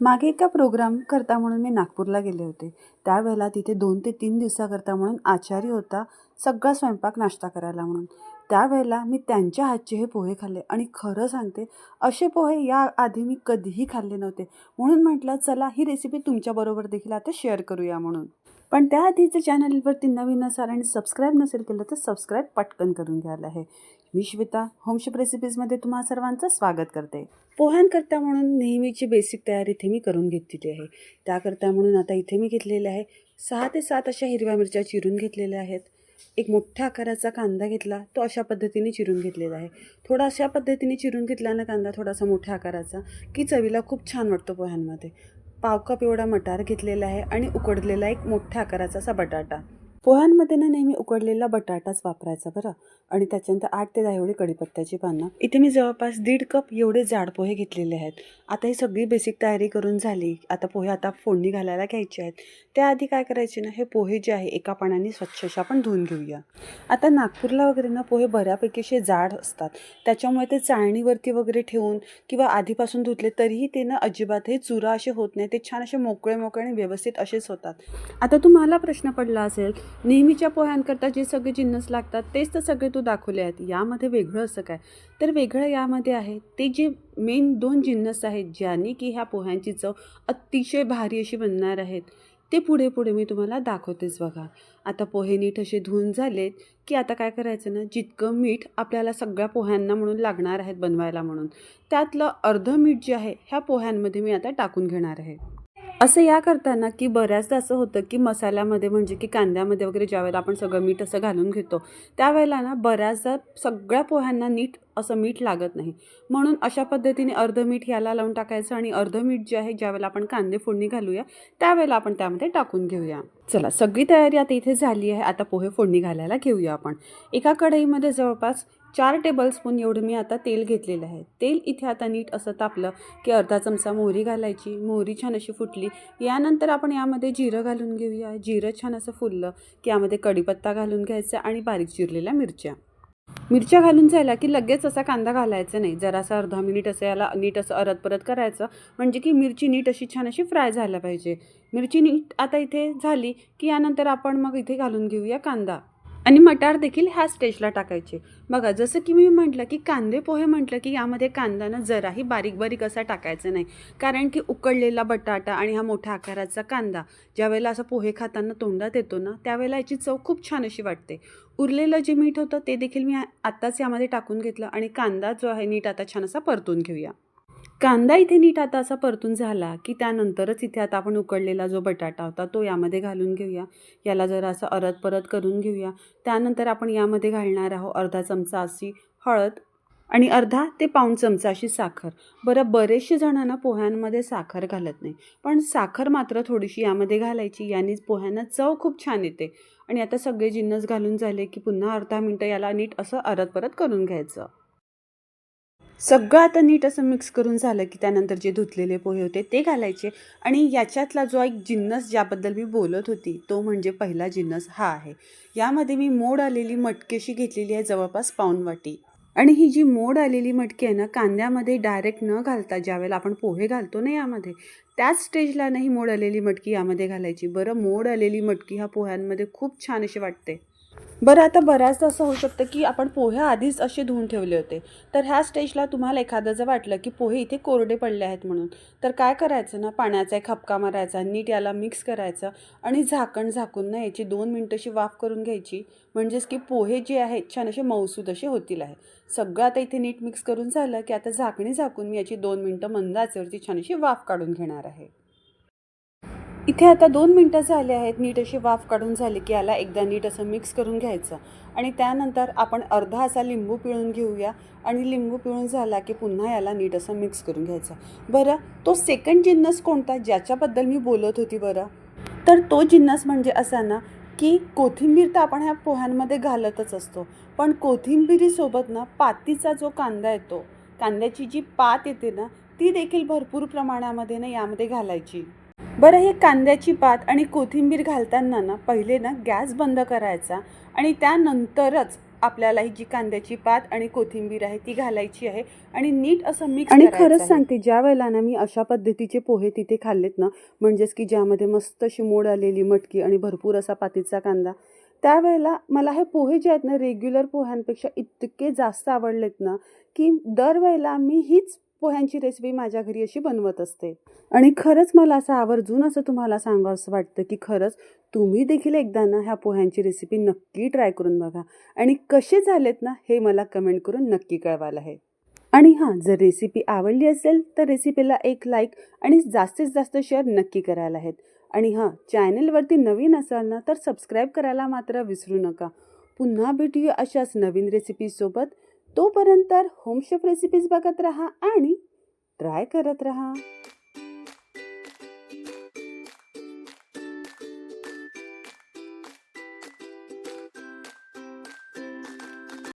मागे एका प्रोग्राम करता म्हणून मी नागपूरला गेले होते. त्यावेळेला तिथे दोन ते तीन दिवसाकरता म्हणून आचारी होता सगळा स्वयंपाक नाश्ता करायला म्हणून. त्यावेळेला मी त्यांच्या हातचे हे पोहे खाल्ले आणि खरं सांगते असे पोहे या आधी मी कधीही खाल्ले नव्हते. म्हणून म्हटलं चला ही रेसिपी तुमच्याबरोबर देखील आता शेअर करूया म्हणून. पण त्याआधी जर चॅनलवरती नवीन असाल आणि सबस्क्राईब नसेल केलं तर सबस्क्राईब पटकन करून घ्यायला आहे. मी श्वेता होमशिप रेसिपीजमध्ये तुम्हा सर्वांचं स्वागत करते. पोह्यांकरता म्हणून नेहमीची बेसिक तयारी इथे मी करून घेतलेली आहे. त्याकरता म्हणून आता इथे मी घेतलेले आहे. सहा ते सात अशा हिरव्या मिरच्या चिरून घेतलेल्या आहेत. एक मोठ्या आकाराचा कांदा घेतला तो अशा पद्धतीने चिरून घेतलेला आहे. थोडा अशा पद्धतीने चिरून घेतला ना कांदा थोडासा मोठ्या आकाराचा की चवीला खूप छान वाटतो पोह्यांमध्ये. पाव कप एवढा मटार घेतलेला आहे आणि उकडलेला एक मोठ्या आकाराचा असा बटाटा. पोह्यांमध्ये ना नेहमी उकडलेला बटाटाच वापरायचा बरं. आणि त्याच्यानंतर आठ ते दहा एवढी कढीपत्त्याची पानं. इथे मी जवळपास दीड कप एवढे जाड पोहे घेतलेले आहेत. आता ही सगळी बेसिक तयारी करून झाली. आता पोहे आता फोडणी घालायला घ्यायचे आहेत. त्याआधी काय करायचे ना हे पोहे जे आहे एका पाण्याने स्वच्छ असे आपण धुवून घेऊया. आता नागपूरला वगैरे ना पोहे बऱ्यापैकी असे जाड असतात. त्याच्यामुळे ते चाळणीवरती वगैरे ठेवून किंवा आधीपासून धुतले तरीही ते ना अजिबात हे चुरा असे होत नाही. ते छान असे मोकळे मोकळे आणि व्यवस्थित असेच होतात. आता तुम्हाला प्रश्न पडला असेल नेहमीच्या पोह्यांकरता जे सगळे जिन्नस लागतात तेच तर सगळे तू दाखवले आहेत. यामध्ये वेगळं असं काय? तर वेगळं यामध्ये आहे ते जे मेन दोन जिन्नस आहेत ज्याने की ह्या पोह्यांची चव अतिशय भारी अशी बनणार आहेत ते पुढे पुढे मी तुम्हाला दाखवतेच बघा. आता पोहे नीट असे धुवून झालेत की आता काय करायचं ना जितकं मीठ आपल्याला सगळ्या पोह्यांना म्हणून लागणार आहेत बनवायला म्हणून त्यातलं अर्धं मीठ जे आहे ह्या पोह्यांमध्ये मी आता टाकून घेणार आहे. असं या करताना की बऱ्याचदा असं होतं की मसाल्यामध्ये म्हणजे की कांद्यामध्ये वगैरे ज्यावेळेला आपण सगळं मीठ असं घालून घेतो त्यावेळेला ना बऱ्याचदा सगळ्या पोह्यांना नीट असं मीठ लागत नाही. म्हणून अशा पद्धतीने अर्ध मीठ याला लावून टाकायचं आणि अर्ध मीठ जे आहे ज्यावेळेला आपण कांदे फोडणी घालूया त्यावेळेला आपण त्यामध्ये टाकून घेऊया. चला सगळी तयारी आता इथे झाली आहे. आता पोहे फोडणी घालायला घेऊया आपण. एका कढईमध्ये जवळपास चार टेबलस्पून एवढं मी आता तेल घेतलेलं आहे. तेल इथे आता नीट असं तापलं की अर्धा चमचा मोहरी घालायची. मोहरी छान अशी फुटली. यानंतर आपण यामध्ये जिरं घालून घेऊया. जिरं छान असं फुललं की यामध्ये कढीपत्ता घालून घ्यायचा आणि बारीक चिरलेल्या मिरच्या. मिरच्या घालून झाल्या की लगेच असा कांदा घालायचा नाही. जरासा अर्धा मिनिट असं याला नीट असं अरत परत करायचं. म्हणजे की मिरची नीट अशी छान अशी फ्राय झाल्या पाहिजे. मिरची नीट आता इथे झाली की यानंतर आपण मग इथे घालून घेऊया कांदा. आणि मटार देखील ह्या स्टेजला टाकायचे. बघा जसं की मी म्हटलं की कांदे पोहे म्हटलं की यामध्ये कांद्यानं जराही बारीक बारीक असा टाकायचा नाही. कारण की उकडलेला बटाटा आणि हा मोठ्या आकाराचा कांदा ज्यावेळेला असं पोहे खाताना तोंडात येतो ना त्यावेळेला याची चव खूप छान अशी वाटते. उरलेलं जे मीठ होतं ते देखील मी आत्ताच यामध्ये टाकून घेतलं आणि कांदा जो आहे नीट आता छान असा परतून घेऊया. कांदा इथे नीट आता असा परतून झाला की त्यानंतरच इथे आता आपण उकडलेला जो बटाटा होता तो यामध्ये घालून घेऊया. याला जरा असं अरत परत करून घेऊया. त्यानंतर आपण यामध्ये घालणार आहोत अर्धा चमचा अशी हळद आणि अर्धा ते पाऊण चमचा अशी साखर. बरं बरेचसे जणांना पोह्यांमध्ये साखर घालत नाही. पण साखर मात्र थोडीशी यामध्ये घालायची. यानेच पोह्यांना चव खूप छान येते. आणि आता सगळे जिन्नस घालून झाले की पुन्हा अर्धा मिनटं याला नीट असं अरत परत करून घ्यायचं. सगळं आता नीट असं मिक्स करून झालं की त्यानंतर जे धुतलेले पोहे होते ते घालायचे. आणि याच्यातला जो एक जिन्नस ज्याबद्दल मी बोलत होती तो म्हणजे पहिला जिन्नस हा आहे. यामध्ये मी मोड आलेली मटकेशी घेतलेली आहे जवळपास पाऊन वाटी. आणि ही जी मोड आलेली मटकी आहे ना कांद्यामध्ये डायरेक्ट न घालता ज्यावेळेला आपण पोहे घालतो ना यामध्ये त्याच स्टेजला नाही मोड आलेली मटकी यामध्ये घालायची. बरं मोड आलेली मटकी ह्या पोह्यांमध्ये खूप छान अशी वाटते. बरं आता बऱ्याचदा असं होऊ शकतं की आपण पोहे आधीच असे धुवून ठेवले होते. तर ह्या स्टेजला तुम्हाला एखादं जर वाटलं की पोहे इथे कोरडे पडले आहेत म्हणून. तर काय करायचं ना पाण्याचा एक हपका मारायचा नीट याला मिक्स करायचं आणि झाकण झाकून ना याची दोन मिनटं अशी वाफ करून घ्यायची. म्हणजेच की पोहे जे आहेत छान असे मौसूद असे होतील आहे. सगळं आता इथे नीट मिक्स करून झालं की आता झाकणी झाकून मी याची दोन मिनटं मंदाचेवरती छान अशी वाफ काढून घेणार आहे. इथे आता दोन मिनटं झाले आहेत. नीट अशी वाफ काढून झाली की याला एकदा नीट असं मिक्स करून घ्यायचं. आणि त्यानंतर आपण अर्धा असा लिंबू पिळून घेऊया. आणि लिंबू पिळून झाला की पुन्हा याला नीट असं मिक्स करून घ्यायचं. बरं तो सेकंड जिन्नस कोणता? ज्याच्याबद्दल मी बोलत होती बरं. तर तो जिन्नस म्हणजे असा ना की कोथिंबीर तर आपण ह्या पोह्यांमध्ये घालतच असतो. पण कोथिंबिरीसोबत ना पातीचा जो कांदा येतो कांद्याची जी पात येते ना ती देखील भरपूर प्रमाणामध्ये ना यामध्ये घालायची. बरं हे कांद्याची पात आणि कोथिंबीर घालताना ना पहिले ना गॅस बंद करायचा आणि त्यानंतरच आपल्याला ही जी कांद्याची पात आणि कोथिंबीर आहे ती घालायची आहे आणि नीट असं मिक्स आणि खरंच. सांगते ज्या वेळेला ना मी अशा पद्धतीचे पोहे तिथे खाल्लेत ना म्हणजेच की ज्यामध्ये मस्त अशी मोड आलेली मटकी आणि भरपूर असा पातीचा कांदा त्यावेळेला मला हे पोहे जे आहेत ना रेग्युलर पोह्यांपेक्षा इतके जास्त आवडलेत ना की दरवेळेला मी हीच पोह्यांची रेसिपी माझ्या घरी अशी बनवत असते. आणि खरंच मला असं आवर्जून असं तुम्हाला सांगावं असं वाटतं की खरंच तुम्ही देखील एकदा ना ह्या पोह्यांची रेसिपी नक्की ट्राय करून बघा. आणि कसे झालेत ना हे मला कमेंट करून नक्की कळवायला आहे. आणि हां जर रेसिपी आवडली असेल तर रेसिपीला एक लाईक आणि जास्तीत जास्त शेअर नक्की करायला आहेत. आणि हां चॅनलवरती नवीन असाल ना तर सबस्क्राईब करायला मात्र विसरू नका. पुन्हा भेटूया अशाच नवीन रेसिपीसोबत. तोपर्यंत होमशेफ रेसिपीज बघत राहा आणि ट्राय करत राहा.